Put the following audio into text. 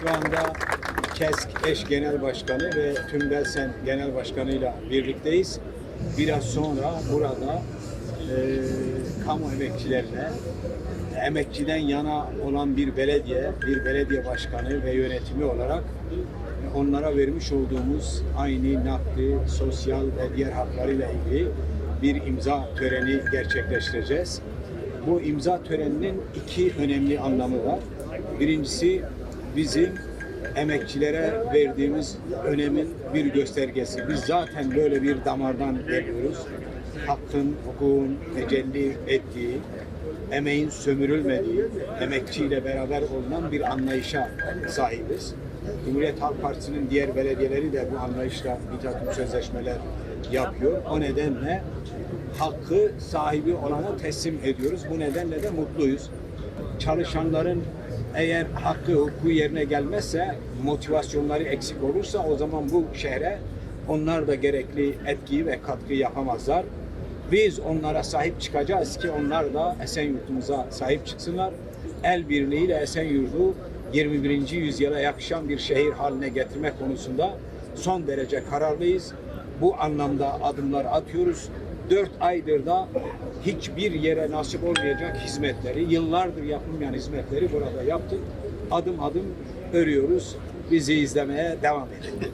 Şu anda KESK eş genel başkanı ve tüm Belsen genel başkanıyla birlikteyiz. Biraz sonra burada e, kamu emekçilerine emekçiden yana olan bir belediye, bir belediye başkanı ve yönetimi olarak onlara vermiş olduğumuz aynı nakdi, sosyal ve diğer haklarıyla ilgili bir imza töreni gerçekleştireceğiz. Bu imza töreninin iki önemli anlamı var. Birincisi bizim emekçilere verdiğimiz önemin bir göstergesi. Biz zaten böyle bir damardan geliyoruz. Hakkın, hukukun tecelli ettiği, emeğin sömürülmediği, emekçiyle beraber olunan bir anlayışa sahibiz. Cumhuriyet Halk Partisi'nin diğer belediyeleri de bu anlayışla bir takım sözleşmeler yapıyor. O nedenle hakkı sahibi olana teslim ediyoruz. Bu nedenle de mutluyuz. Çalışanların eğer hakkı hukuku yerine gelmezse, motivasyonları eksik olursa o zaman bu şehre onlar da gerekli etkiyi ve katkı yapamazlar. Biz onlara sahip çıkacağız ki onlar da Esenyurt'umuza sahip çıksınlar. El birliğiyle Esenyurt'u 21. yüzyıla yakışan bir şehir haline getirmek konusunda son derece kararlıyız. Bu anlamda adımlar atıyoruz. Dört aydır da hiçbir yere nasip olmayacak hizmetleri, yıllardır yapılmayan hizmetleri burada yaptık. Adım adım örüyoruz. Bizi izlemeye devam edin.